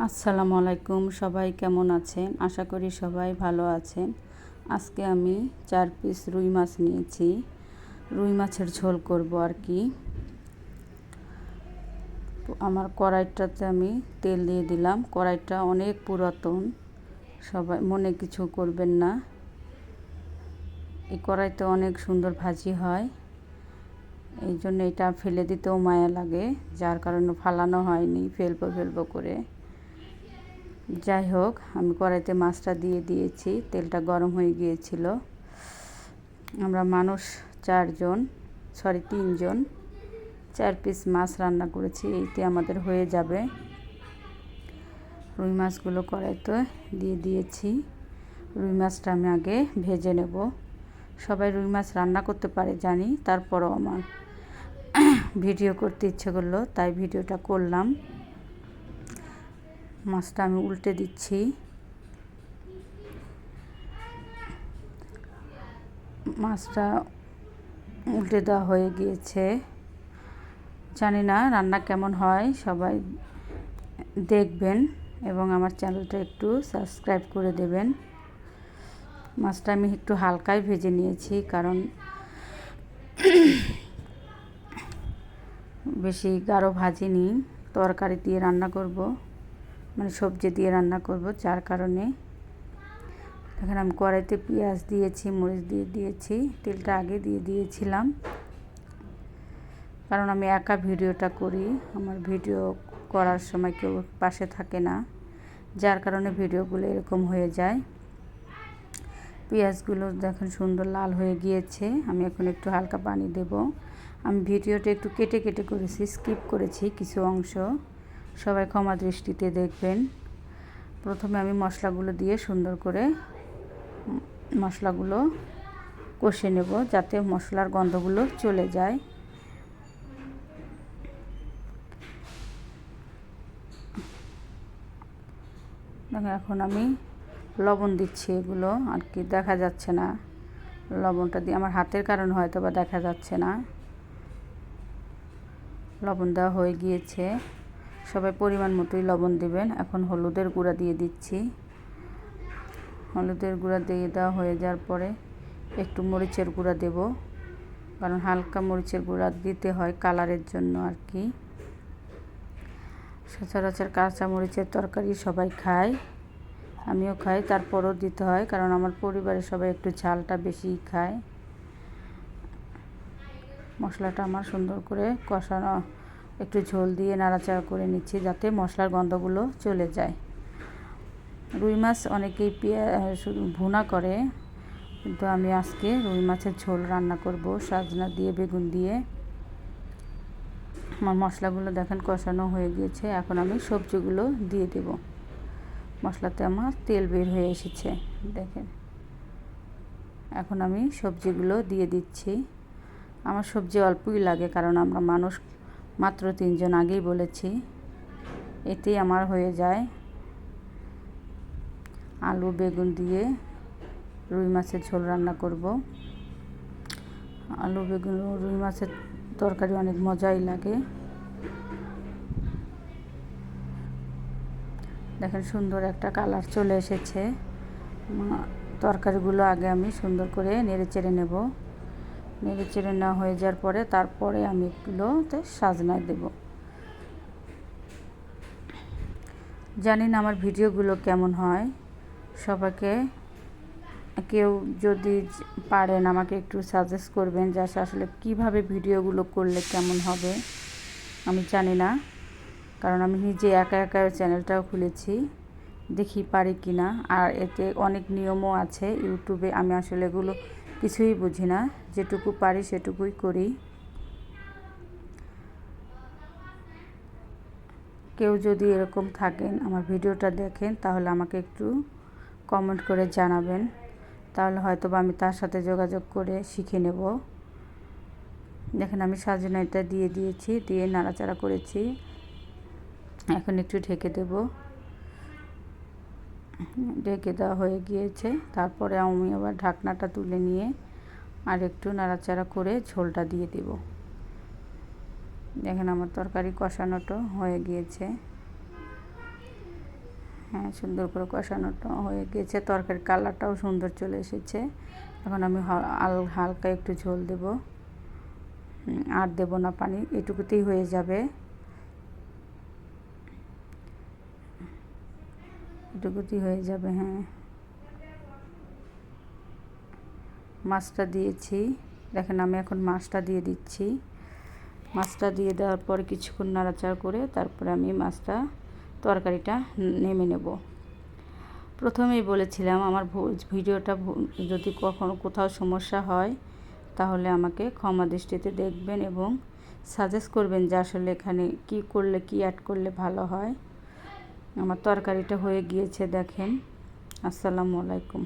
আসসালামু আলাইকুম, সবাই কেমন আছেন? আশা করি সবাই ভালো আছেন। আজকে আমি চার পিস রুই মাছ নিয়েছি। রুই মাছের ঝোল করব আর কি। আমার কড়াইটাতে আমি তেল দিয়ে দিলাম। কড়াইটা অনেক পুরাতন। সবাই মনে কিছু করবেন না। এই কড়াইতে অনেক সুন্দর ভাজি হয়। এই জন্য এটা ফেলে দিতেও মায়া লাগে। যার কারণে ফালানো হয়নি, ফেলব ফেলব করে। যাই হোক, আমি কড়াইতে মাছটা দিয়ে দিয়েছি, তেলটা গরম হয়ে গিয়েছিল। আমরা মানুষ চারজন সরি তিনজন, চার পিস মাছ রান্না করেছি, এইতে আমাদের হয়ে যাবে। রুই মাছগুলো কড়াইতে দিয়ে দিয়েছি। রুই মাছটা আমি আগে ভেজে নেব। সবাই রুই মাছ রান্না করতে পারে, জানি, তারপরও আমার ভিডিও করতে ইচ্ছে করল, তাই ভিডিওটা করলাম। মাছটা আমি উল্টে দিচ্ছি। মাছটা উল্টে দেওয়া হয়ে গিয়েছে। জানি না রান্না কেমন হয়, সবাই দেখবেন এবং আমার চ্যানেলটা একটু সাবস্ক্রাইব করে দেবেন। মাছটা আমি একটু হালকাই ভেজে নিয়েছি কারণ বেশি গাঢ় ভাজিনি, তরকারি দিয়ে রান্না করব। মানে সবজি দিয়ে রান্না করব, যার কারণে এখানে আমি কড়াইতে পেঁয়াজ দিয়েছি, মরিচ দিয়ে দিয়েছি, তেলটা আগে দিয়ে দিয়েছিলাম। কারণ আমি একা ভিডিওটা করি, আমার ভিডিও করার সময় কেউ পাশে থাকে না, যার কারণে ভিডিওগুলো এরকম হয়ে যায়। পেঁয়াজগুলো দেখেন সুন্দর লাল হয়ে গিয়েছে, আমি এখন একটু হালকা পানি দেব। আমি ভিডিওটা একটু কেটে কেটে করেছি, স্কিপ করেছি কিছু অংশ। সবাই ক্ষমা দৃষ্টিতে দেখবেন। প্রথমে আমি মশলাগুলো দিয়ে সুন্দর করে মশলাগুলো কষে নেব যাতে মশলার গন্ধগুলো চলে যায়। এখন আমি লবণ দিচ্ছি এগুলো, আর কি দেখা যাচ্ছে না। লবণটা দিয়ে আমার হাতের কারণ হয়তো বা দেখা যাচ্ছে না। লবণ দেওয়া হয়ে গিয়েছে। সবাই পরিমাণ মতোই লবণ দেবেন। এখন হলুদের গুঁড়া দিয়ে দিচ্ছি। হলুদের গুঁড়া দিয়ে দেওয়া হয়ে যাওয়ার পরে একটু মরিচের গুঁড়া দেব। কারণ হালকা মরিচের গুঁড়া দিতে হয় কালারের জন্য আর কি। সচরাচর কাঁচা মরিচের তরকারি সবাই খায়। আমিও খাই, তারপরও দিতে হয়, কারণ আমার পরিবারের সবাই একটু ঝালটা বেশি খায়। মশলাটা আমার সুন্দর করে কষানো একটু ঝোল দিয়ে নাড়াচাড়া করে নিচ্ছি যাতে মশলার গন্ধগুলো চলে যায়। রুই মাছ অনেকেই পেঁয়া ভুনা করে, কিন্তু আমি আজকে রুই মাছের ঝোল রান্না করব, সাজনা দিয়ে, বেগুন দিয়ে। আমার মশলাগুলো দেখেন কষানো হয়ে গিয়েছে, এখন আমি সবজিগুলো দিয়ে দেব। মশলাতে আমার তেল বের হয়ে এসেছে, দেখেন। এখন আমি সবজিগুলো দিয়ে দিচ্ছি। আমার সবজি অল্পই লাগে, কারণ আমরা মানুষ মাত্র তিনজন আগেই বলেছি, এতেই আমার হয়ে যায়। আলু, বেগুন দিয়ে রুই মাছের ঝোল রান্না করব। আলু, বেগুন রুই মাছের তরকারি অনেক মজাই লাগে। দেখেন সুন্দর একটা কালার চলে এসেছে। তরকারিগুলো আগে আমি সুন্দর করে নেড়ে চেড়ে নেব। নেড়ে চেড়ে নেওয়া হয়ে যাওয়ার পরে তারপরে আমি এগুলোতে সাজনায় দেব। জানি না আমার ভিডিওগুলো কেমন হয়। সবাইকে, কেউ যদি পারেন আমাকে একটু সাজেস্ট করবেন যে আসলে কীভাবে ভিডিওগুলো করলে কেমন হবে, আমি জানি না। কারণ আমি নিজে একা একা চ্যানেলটাও খুলেছি, দেখি পারি কি না আর এতে অনেক নিয়মও আছে, ইউটিউবে আমি আসলে এগুলো কিছুই বুঝি না, যেটুকু পারি সেটুকুই করি। কেউ যদি এরকম থাকেন, আমার ভিডিওটা দেখেন, তাহলে আমাকে একটু কমেন্ট করে জানাবেন। তাহলে হয়তো বা আমি তার সাথে যোগাযোগ করে শিখে নেব। দেখেন আমি সাজনাইটা দিয়ে দিয়েছি, দিয়ে নাড়াচাড়া করেছি। এখন একটু ঢেকে দেব। ঢেকে দেওয়া হয়ে গিয়েছে। তারপরে আমি আবার ঢাকনাটা তুলে নিয়ে আর একটু নাড়াচাড়া করে ঝোলটা দিয়ে দেব। দেখেন আমার তরকারি কষানোটা হয়ে গিয়েছে। হ্যাঁ সুন্দর করে কষানোটা হয়ে গিয়েছে। তরকারির কালারটাও সুন্দর চলে এসেছে। এখন আমি হাল- হালকা একটু ঝোল দেব। আর দেব না, পানি এটুকুতেই হয়ে যাবে। এটুকুতেই হয়ে যাবে হ্যাঁ। মাছটা দিয়েছি। দেখেন, আমি এখন মাছটা দিয়ে দিচ্ছি। মাছটা দিয়ে দেওয়ার পর কিছুক্ষণ নাড়াচাড়া করে তারপরে আমি মাছটা, তরকারিটা নেমে নেব। প্রথমেই বলেছিলাম, আমার ভিডিওটা যদি কখনো কোথাও সমস্যা হয়, তাহলে আমাকে ক্ষমা দৃষ্টিতে দেখবেন এবং সাজেস্ট করবেন যে আসলে এখানে কি করলে, কি অ্যাড করলে ভালো হয়। আমার তরকারিটা হয়ে গিয়েছে দেখেন। আসসালামু আলাইকুম।